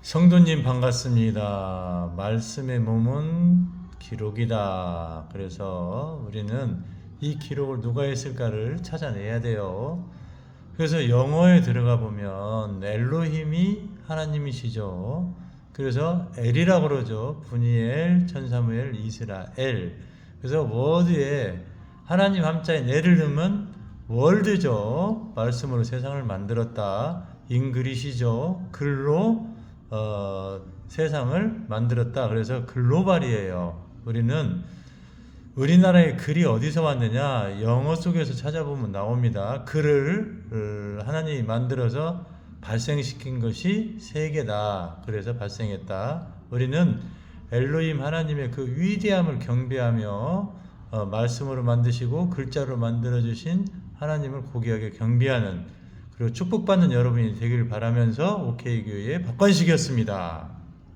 성도님 반갑습니다. 말씀의 몸은 기록이다. 그래서 우리는 이 기록을 누가 했을까를 찾아내야 돼요. 그래서 영어에 들어가 보면 엘로힘이 하나님이시죠. 그래서 엘이라고 그러죠. 분이엘, 천사무엘, 이스라엘. 그래서 워드에 하나님 함자에 내를 넣으면 월드죠. 말씀으로 세상을 만들었다. 잉그리시죠. 글로 어, 세상을 만들었다. 그래서 글로벌이에요. 우리는 우리나라의 글이 어디서 왔느냐? 영어 속에서 찾아보면 나옵니다. 글을 어, 하나님이 만들어서 발생시킨 것이 세계다. 그래서 발생했다. 우리는 엘로임 하나님의 그 위대함을 경배하며 어, 말씀으로 만드시고 글자로 만들어 주신 하나님을 고귀하게 경배하는 그리고 축복받는 여러분이 되길 바라면서 오케이 교회의 박관식이었습니다.